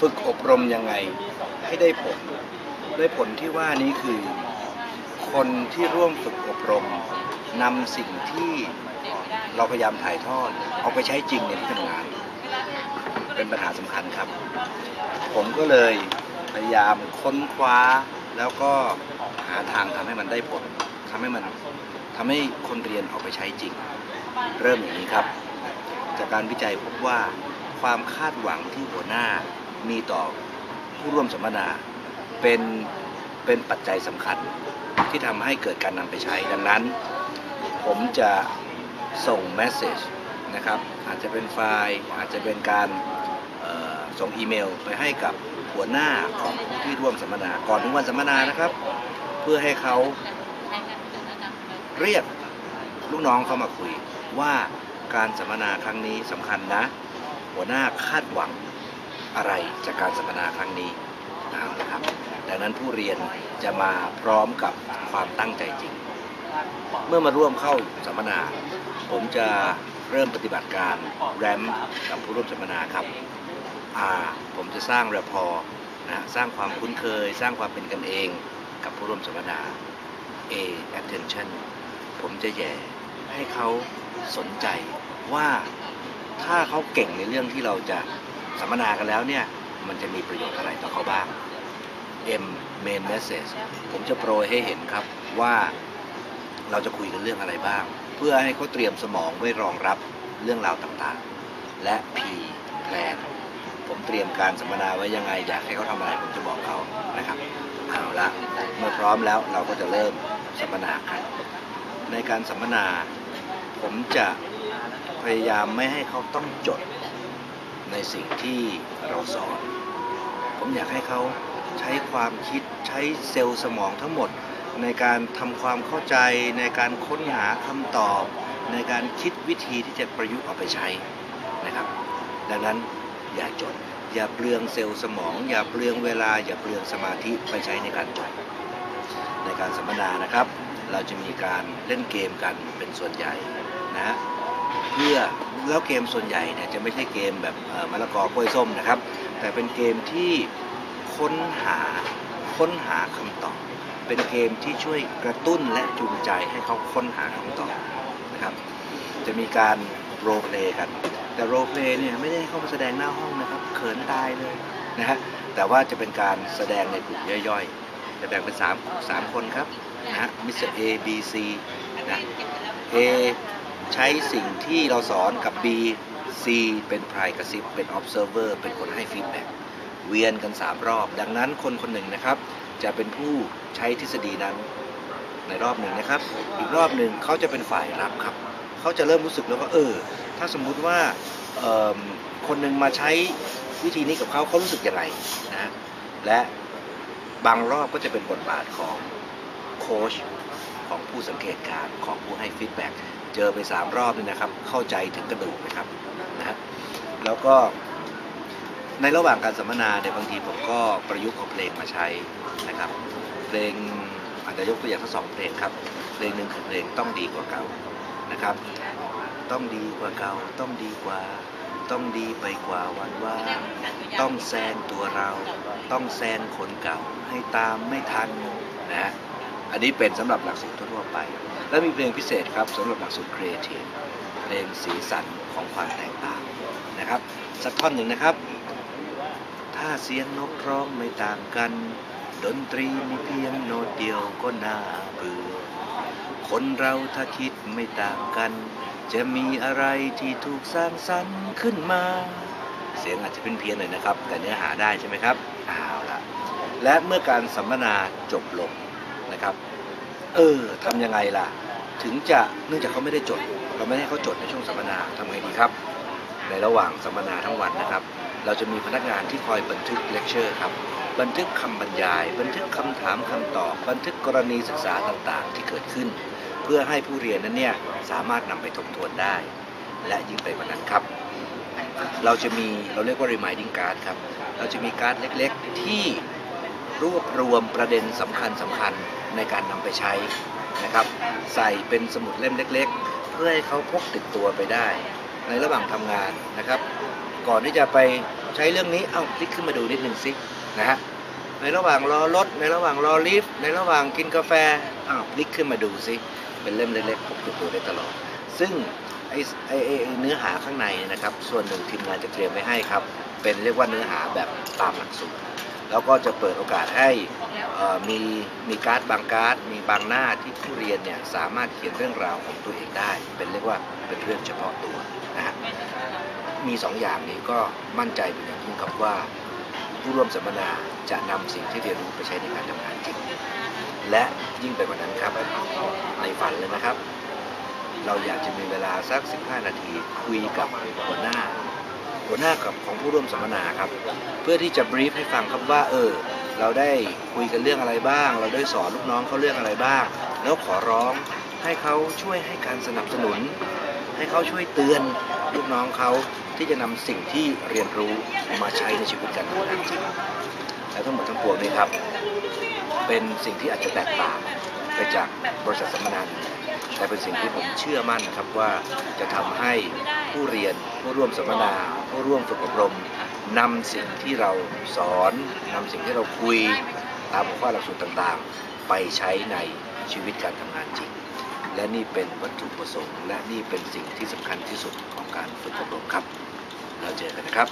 ฝึกอบรมยังไงให้ได้ผลได้ผลที่ว่านี้คือ คนที่ร่วมฝึกอบรมนำสิ่งที่เราพยายามถ่ายทอด เอาไปใช้จริงในที่ทำงาน เป็นปัญหาสำคัญครับ ผมก็เลยพยายามค้นคว้าแล้วก็หาทางทำให้มันได้ผลทำให้มันทำให้คนเรียนเอาไปใช้จริง เริ่มอย่างนี้ครับ จากการวิจัยพบว่าความคาดหวังที่หัวหน้า มีต่อผู้ร่วมสัมมนาเป็นเป็นปัจจัยสำคัญที่ทำให้เกิดการนำไปใช้ ดังนั้น ผมจะส่งเมสเซจนะครับอาจจะเป็นไฟล์อาจจะเป็นการส่งอีเมลไปให้กับหัวหน้าของผู้ที่ร่วมสัมมนาก่อนถึงวันสัมมนานะครับ เพื่อให้เขาเรียกลูกน้องเข้ามาคุยว่าการสัมมนาครั้งนี้สำคัญนะ หัวหน้าคาดหวัง อะไรจากการสัมมนาครั้งนี้เอาละครับ ดังนั้นผู้เรียนจะมาพร้อมกับความตั้งใจจริง เมื่อมาร่วมเข้าสัมมนา ผมจะเริ่มปฏิบัติการแรมกับผู้ร่วมสัมมนาครับ R ผมจะสร้างรพอนะสร้างความคุ้นเคย สร้างความเป็นกันเองกับผู้ร่วมสัมมนา A attention ผมจะแย่ให้เขาสนใจว่าถ้าเขาเก่งในเรื่องที่เราจะ สัมมนากันแล้วเนี่ย มันจะมีประโยชน์อะไรต่อเขาบ้าง M main message ผมจะโปรยให้เห็นครับว่าเราจะคุยกันเรื่องอะไรบ้าง เพื่อให้เขาเตรียมสมองไว้รองรับเรื่องราวต่างๆ และ P plan ผมเตรียมการสัมมนาไว้ยังไง อยากให้เขาทำอะไรผมจะบอกเขานะครับเอาละเมื่อพร้อมแล้วเราก็จะเริ่มสัมมนากันในการสัมมนา ผมจะพยายามไม่ให้เขาต้องจด ในสิ่งที่เราสอน ผมอยากให้เขาใช้ความคิดใช้เซลล์สมองทั้งหมด ในการทำความเข้าใจ ในการค้นหาคำตอบ ในการคิดวิธีที่จะประยุกต์เอาไปใช้นะครับ ดังนั้นอย่าจด อย่าเปลืองเซลล์สมอง อย่าเปลืองเวลา อย่าเปลืองสมาธิไปใช้ในการจดในการสัมมนานะครับ เราจะมีการเล่นเกมกันเป็นส่วนใหญ่นะฮะ เพื่อแล้วเกมส่วนใหญ่เนี่ยจะไม่ใช่เกมแบบมะละกอกล้วยส้มนะครับ แต่เป็นเกมที่ค้นหาค้นหาคำตอบ เป็นเกมที่ช่วยกระตุ้นและจูงใจให้เขาค้นหาคำตอบนะครับ จะมีการโรเพลย์กัน แต่โรเพลย์เนี่ยไม่ได้ให้เข้ามาแสดงหน้าห้องนะครับ เขินตายเลยนะฮะ แต่ว่าจะเป็นการแสดงในกลุ่มย่อยๆ จะแบ่งเป็น3 3คนครับนะฮะมิสเตอร์ A B C นะ A ใช้สิ่งที่เราสอนกับ B C เป็นพรายกระซิบเป็น observer เป็นคนให้ฟีดแบ็กเวียนกัน 3 รอบ ดังนั้นคนคนหนึ่งนะครับ จะเป็นผู้ใช้ทฤษฎีนั้นในรอบหนึ่งนะครับ อีกรอบหนึ่งเขาจะเป็นฝ่ายรับครับ เขาจะเริ่มรู้สึกแล้วว่าเออ ถ้าสมมุติว่าคนหนึ่งมาใช้วิธีนี้กับเขาเขารู้สึกยังไงนะและบางรอบก็จะเป็นบทบาทของโค้ชของผู้สังเกตการณ์ของผู้ให้ฟีดแบ็ก เจอไปสามรอบนี่นะครับ เข้าใจถึงกระดูกนะครับนะฮะแล้วก็ในระหว่างการสัมมนาเนี่ยบางทีผมก็ประยุกต์เอาเพลงมาใช้นะครับ เพลงอาจจะยกตัวอย่างสักสองเพลงครับ เพลงหนึ่งคือเพลงต้องดีกว่าเก่านะครับ ต้องดีกว่าเก่าต้องดีกว่า ต้องดีไปกว่าวันว่า ต้องแซงตัวเรา ต้องแซงคนเก่าให้ตามไม่ทันนะ อันนี้เป็นสำหรับหลักสูตรทั่ว ไป แล้วมีเพลงพิเศษครับสำหรับหลักสูตรครีเอทีฟเพลงสีสันของความแตกต่างนะครับ สักท่อนหนึ่งนะครับ ถ้าเสียงนกร้องไม่ต่างกัน ดนตรีมีเพียงโน้ตเดียวก็น่าเบื่อคนเราถ้าคิดไม่ต่างกัน จะมีอะไรที่ถูกสร้างสรรค์ขึ้นมา เสียงอาจจะเป็นเพี้ยนหน่อยนะครับ แต่เนื้อหาได้ใช่ไหมครับเอาละและเมื่อการสัมมนาจบลงนะครับ เออทำยังไงล่ะ ถึงจะเนื่องจากเขาไม่ได้จด เราไม่ให้เขาจดในช่วงสัมมนาทำไงดีครับ ในระหว่างสัมมนาทั้งวันนะครับ เราจะมีพนักงานที่คอยบันทึกเลคเชอร์ครับบันทึกคำบรรยาย บันทึกคำถามคำตอบ บันทึกกรณีศึกษาต่างๆ ที่เกิดขึ้น เพื่อให้ผู้เรียนนั้นเนี่ยสามารถนำไปทบทวนได้ และยิ่งไปกว่านั้นครับ เราจะมีเราเรียกว่า reminding card ครับ เราจะมีการ์ดเล็กๆ ที่รวบรวมประเด็นสำคัญสำคัญ ในการนำไปใช้นะครับ ใส่เป็นสมุดเล่มเล็ก ๆ เพื่อให้เขาพกติดตัวไปได้ ในระหว่างทำงานนะครับ ก่อนที่จะไปใช้เรื่องนี้เอ้าคลิกขึ้นมาดูนิดหนึ่งสินะฮะในระหว่างรอรถในระหว่างรอลิฟต์ในระหว่างกินกาแฟอ้าวคลิกขึ้นมาดูสิเป็นเล่มเล็กๆพกติดตัวได้ตลอด ซึ่งไอ้ไอ้ไอ้ไอ้เนื้อหาข้างในนะครับ ส่วนหนึ่งทีมงานจะเตรียมไว้ให้ครับ เป็นเรียกว่าเนื้อหาแบบตามหลักสูตร แล้วก็จะเปิดโอกาสให้มีมีการ์ดบางการ์ดมีบางหน้าที่ผู้เรียนเนี่ยสามารถเขียนเรื่องราวของตัวเองได้ เป็นเรียกว่าเป็นเรื่องเฉพาะตัวนะฮะมีสองอย่างนี้ก็มั่นใจเป็นอย่างยิ่งครับว่า ผู้ร่วมสัมมนาจะนำสิ่งที่เรียนรู้ไปใช้ในการทำงานจริง และยิ่งไปกว่านั้นครับในฝันเลยนะครับ เราอยากจะมีเวลาสัก 15 นาทีคุยกับหัวหน้า หัวหน้ากับของผู้ร่วมสัมมนาครับ เพื่อที่จะบรีฟให้ฟังครับว่าเออเราได้คุยกันเรื่องอะไรบ้าง เราได้สอนลูกน้องเขาเรื่องอะไรบ้าง แล้วขอร้องให้เขาช่วยให้การสนับสนุน ให้เขาช่วยเตือนลูกน้องเขาที่จะนำสิ่งที่เรียนรู้มาใช้ในชีวิตการทำงานจริงและทั้งหมดทั้งปวงนี้ครับ เป็นสิ่งที่อาจจะแตกต่างไปจากบริษัทสัมมนาน แต่เป็นสิ่งที่ผมเชื่อมั่นครับว่าจะทำให้ผู้เรียนผู้ร่วมสัมมนา ผู้ร่วมฝึกอบรมนำสิ่งที่เราสอนนำสิ่งที่เราคุยตามหัวข้อหลักสูตรต่างๆ ไปใช้ในชีวิตการทำงานจริง และนี่เป็นวัตถุประสงค์ และนี่เป็นสิ่งที่สำคัญที่สุดของการฝึกอบรมครับแล้วเจอกันนะครับ